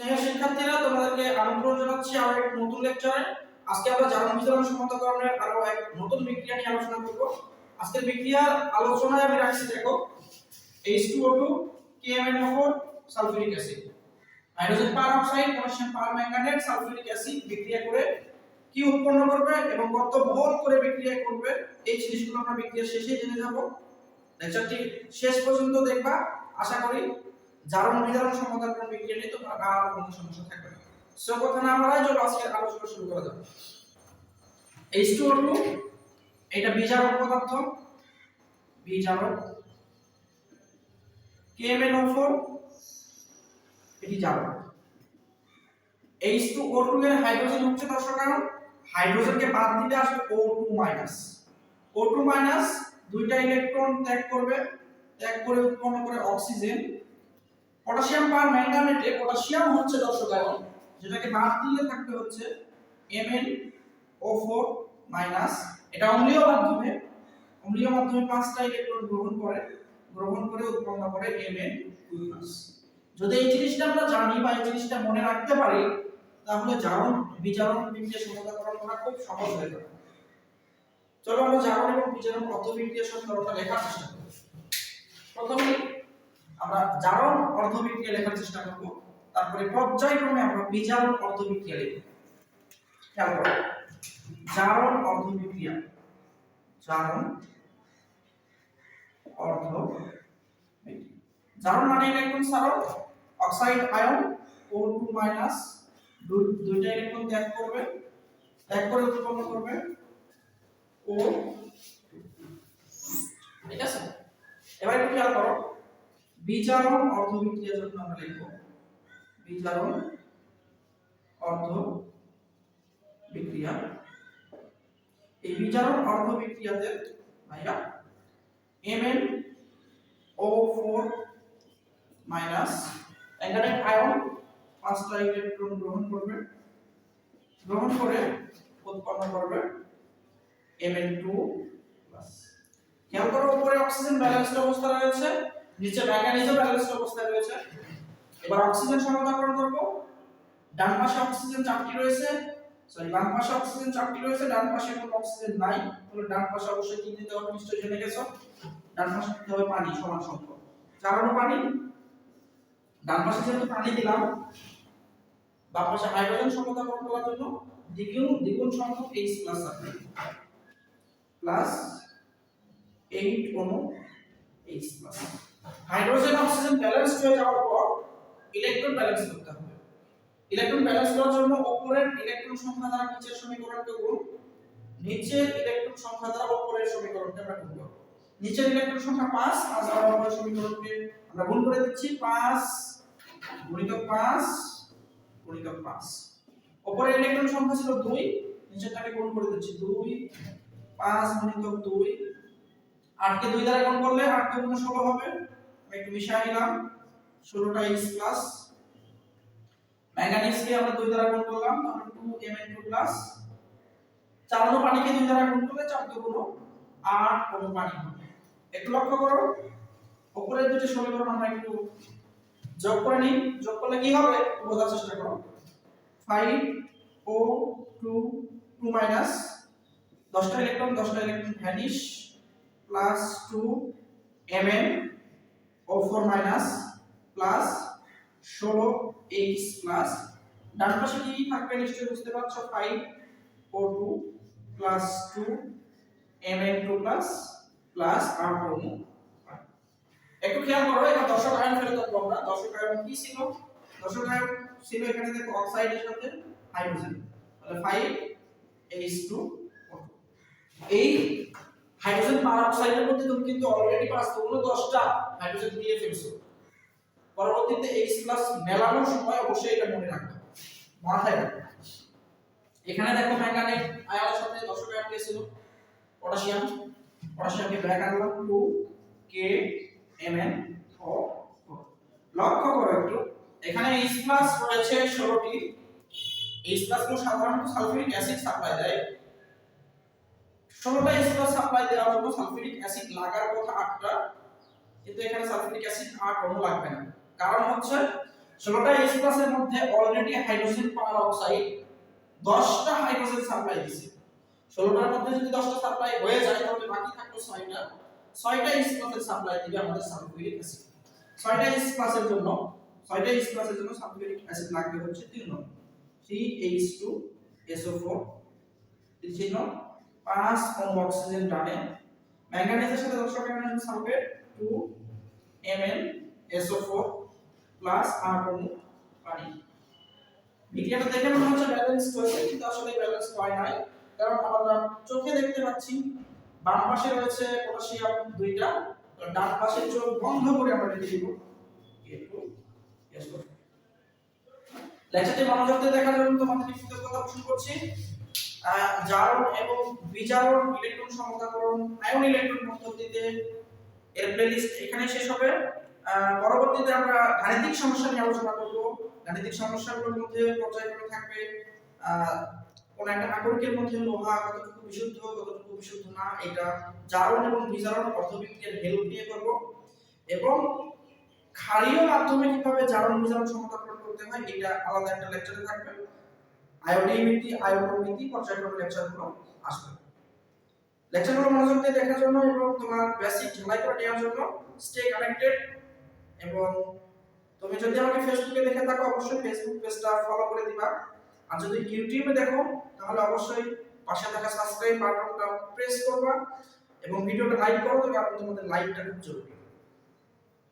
স্নেহের শিক্ষার্থীরা, তোমাদেরকে আমন্ত্রণ জানাচ্ছি আরও এক নতুন লেকচারে আজকে আমরা জারণ বিতরণ সমতাকরণের আরও এক নতুন বিক্রিয়া নিয়ে আলোচনা করব। আজকের বিক্রিয়ার আলোচনায় আমি রাখছি, দেখো H2O2 KMnO4 sulphuric acid. Hydrogen peroxide potassium permanganate sulphuric acid বিক্রিয়া করে কি উৎপন্ন করবে এবং কত মোল করে বিক্রিয়া করবে, এই জিনিসগুলো আমরা বিক্রিয়া শেষে জেনে যাব। লেকচারটি শেষ পর্যন্ত দেখবা। আশা করি জারণ বিজারণ সমাধান কোন বিক্রিয়া নিয়ে তোমার আর কোনো সমস্যা থাকবে না। সো কথা না বলাই চলো আজকে আলোচনা শুরু করা যাক। H2O2 এটা বিজারক পদার্থ। বিজারক KMnO4 এটি জারক H2O2 এর হাইড্রোজেন হচ্ছে দর্শক কারণ। হাইড্রোজেনকে বাদ দিলে আসবে O2 মাইনাস O2 মাইনাস দুইটা ইলেকট্রন ত্যাগ করবে। ত্যাগ করে উৎপন্ন করে অক্সিজেন পটাশিয়াম পার ম্যাঙ্গানেটে পটাশিয়াম হচ্ছে দর্শক আয়ন যেটাকে বাদ দিলে থাকবে হচ্ছে এমএন ও ফোর মাইনাস এটা অম্লীয় মাধ্যমে অম্লীয় মাধ্যমে পাঁচটা ইলেকট্রন গ্রহণ করে গ্রহণ করে উৎপন্ন করে Mn2 যদি এই জিনিসটা আমরা জানি বা এই জিনিসটা মনে রাখতে পারি, তাহলে জারণ, বিজারণ বিক্রিয়া সমতাকরণ করা খুব সহজ হয়ে যাবে। চলো আমরা জারণ এবং বিজারণ অর্ধবিক্রিয়া সমীকরণটা লেখার চেষ্টা করি। প্রথমে আমরা জারণ অর্ধবিক্রিয়া লেখার চেষ্টা করব। তারপরে পর্যায়ক্রমে আমরা বিজারণ অর্ধবিক্রিয়া লিখব। খেয়াল করো। জারণ অর্ধবিক্রিয়া। জারণ অর্ধ জারণ মানে ইলেকট্রন সারক অক্সাইড আয়ন O2 মাইনাস দুইটা ইলেকট্রন ত্যাগ করবে। ত্যাগ করে উৎপন্ন করবে ও ঠিক আছে? এবার একটু খেয়াল করো। বিজারণ অর্ধবিক্রিয়ার জন্য আমরা লিখব বিজারণ অর্ধ বিক্রিয়া। এই বিজারণ অর্ধ বিক্রিয়াতে ভাইয়া, Mn O4 minus manganate ion পাঁচটা ইলেকট্রন গ্রহণ করবে? গ্রহণ করে উৎপন্ন করবে Mn2 প্লাস খেয়াল করো, উপরে অক্সিজেন ব্যালেন্সড অবস্থা রয়েছে। নিচে ম্যাঙ্গানিজও ব্যালেন্সড অবস্থায় রয়েছে। এবার অক্সিজেন সমতাকরণ করব। ডান পাশে অক্সিজেন চারটি রয়েছে। সরি বাম পাশে অক্সিজেন চারটি রয়েছে। ডান পাশে কোনো অক্সিজেন নাই। তাহলে ডান পাশে অবশ্যই কি দিতে হবে? নিশ্চয়ই জেনে গেছো। ডান পাশে দিতে হবে পানি, সমান সংখ্যক। চারানো পানি। ডান পাশে যেহেতু পানি দিলাম, বাম পাশে হাইড্রোজেন সমতাকরণ করার জন্য দ্বিগুণ দ্বিগুণ সংখ্যক এইচ প্লাস থাকবে প্লাস এইট অনু H plus hydrogen oxygen balance হয়ে যাওয়ার পর ইলেকট্রন ব্যালেন্স করতে হবে। ইলেকট্রন ব্যালেন্স করার জন্য উপরের ইলেকট্রন সংখ্যা দ্বারা নিচের সমীকরণকে গুণ, নিচের ইলেকট্রন সংখ্যা দ্বারা উপরের সমীকরণকে আমরা গুণ করব। নিচের ইলেকট্রন সংখ্যা 5 আর দ্বারা উপরের সমীকরণকে আমরা গুণ করে দিচ্ছি। 5 গুণিতক 5 গুণিতক 5 উপরের ইলেকট্রন সংখ্যা ছিল 2 নিচেরটাকে গুণ করে দিচ্ছি 2 5 গুণিতক 2 8 কে 2 দ্বারা গুণ করলে 8 কে গুণ 16 হবে। একটু মিশিয়ে নিলাম। 16টা H প্লাস ম্যাঙ্গানিজকে আমরা দুই দ্বারা গুণ করলাম, তাহলে 2 Mn2 প্লাস চালানো পানিকে দুই দ্বারা গুণ করলে 4 গুণ 8 অনু পানি হবে। একটু লক্ষ্য করো উপরের দুটি সমীকরণ আমরা একটু যোগ করে নিই। যোগ করলে কি হবে? বোঝার চেষ্টা করো। 5 O 2 2 মাইনাস 10টা ইলেকট্রন 10টা electron vanish plus 2 Mn O4 minus plus 16 H plus ডান পাশে কি থাকবে নিশ্চয়ই বুঝতে পারছ? 5 O2 plus 2 Mn2 plus plus আর একটু খেয়াল করো এটা দশক আয়ন ফেলে তো আমরা। দশক আয়ন কি ছিল? দশক আয়ন ছিল এখানে দেখো অক্সাইডের সাথে হাইড্রোজেন তাহলে 5 H2 এই হাইড্রোজেন পারঅক্সাইডের মধ্যে কিন্তু অলরেডি পাঁচ কোনো 10টা হাইড্রোজেন দিয়ে ফেলছো। পরবর্তীতে H প্লাস মেলানোর সময় অবশ্যই এটা মনে রাখবে। মাথায় রাখবে। এখানে দেখো ম্যাঙ্গানেট আয়নের সাথে দশক আয়ন কে পটাশিয়াম পটাশিয়ামকে ব্যাক আনলাম 2 কে Mn ও লক্ষ্য করো একটু, এখানে H প্লাস রয়েছে 16টি H প্লাস সাধারণত সালফিউরিক অ্যাসিড সাপ্লাই দেয়। 16টা H সাপ্লাই দেওয়ার জন্য সালফিউরিক অ্যাসিড লাগার কথা 8টা কিন্তু এখানে সালফিউরিক অ্যাসিড 8 অণু লাগবে না। কারণ হচ্ছে ষোলোটা প্লাসের মধ্যে অলরেডি হাইড্রোজেন পার অক্সাইড দশটা হাইড্রোজেন সাপ্লাই দিছে। ষোলোটার মধ্যে যদি দশটা সাপ্লাই হয়ে যায়, তাহলে বাকি থাকল ছয়টা। ছয়টা এইচ প্লাসের সাপ্লাই দিবে আমাদের সালফিউরিক অ্যাসিড ছয়টা এইচ প্লাসের জন্য, ছয়টা এইচ প্লাসের জন্য সালফিউরিক অ্যাসিড লাগবে হচ্ছে তিন number three H two SO four চিহ্ন পাঁচ অম্ল অক্সিজেন টানে। ম্যাঙ্গানিজের সাথে দশটা manganese sulphate two MN SO four plus আট অণু পানি। বিক্রিয়াটা দেখে মনে হচ্ছে ব্যালেন্স হয়েছে, কিন্তু আসলে ব্যালেন্স হয় নাই। কারণ আমরা চোখে দেখতে পাচ্ছি, বাম পাশে রয়েছে পটাশিয়াম দুইটা ডান পাশে চোখ বন্ধ করে আমরা লিখে দিব K2 SO4 লেকচারটি মনোযোগ দিয়ে দেখার জন্য তোমাদের কৃতজ্ঞতা পোষণ করছি। জারণ এবং বিজারণ ইলেকট্রন সমতাকরণ আয়ন ইলেকট্রন পদ্ধতিতে এর প্লেলিস্ট এখানে শেষ হবে। পরবর্তীতে আমরা গাণিতিক সমস্যা নিয়ে আলোচনা করব। গাণিতিক সমস্যাগুলোর মধ্যে পর্যায়ক্রমে থাকবে কোন একটা আকরিকের মধ্যে লোহা কতটুকু বিশুদ্ধ কতটুকু বিশুদ্ধ না, এটা জারণ এবং বিজারণ অর্ধবিক্রিয়ার হেল্প নিয়ে করব। এবং ক্ষারীয় মাধ্যমে কীভাবে জারণ, বিজারণ সমতাকরণ করতে হয়, এটা আলাদা একটা লেকচারে থাকবে। আয়োডিমিতি আয়োডোমিতি পর্যায়ক্রমে লেকচারগুলো আসবে। লেকচারগুলো মনোযোগ দিয়ে দেখার জন্য এবং তোমার বেসিক ঝালাই করে নেওয়ার জন্য স্টে কানেক্টেড এবং তুমি যদি আমাকে ফেসবুকে দেখে থাকো, অবশ্যই ফেসবুক পেজটা ফলো করে দিবা। আর যদি ইউটিউবে দেখো, তাহলে অবশ্যই পাশে থাকা সাবস্ক্রাইব বাটনটা প্রেস করবা এবং ভিডিওটা লাইক করো, তবে আমি তোমাদের লাইকটা খুব জরুরি।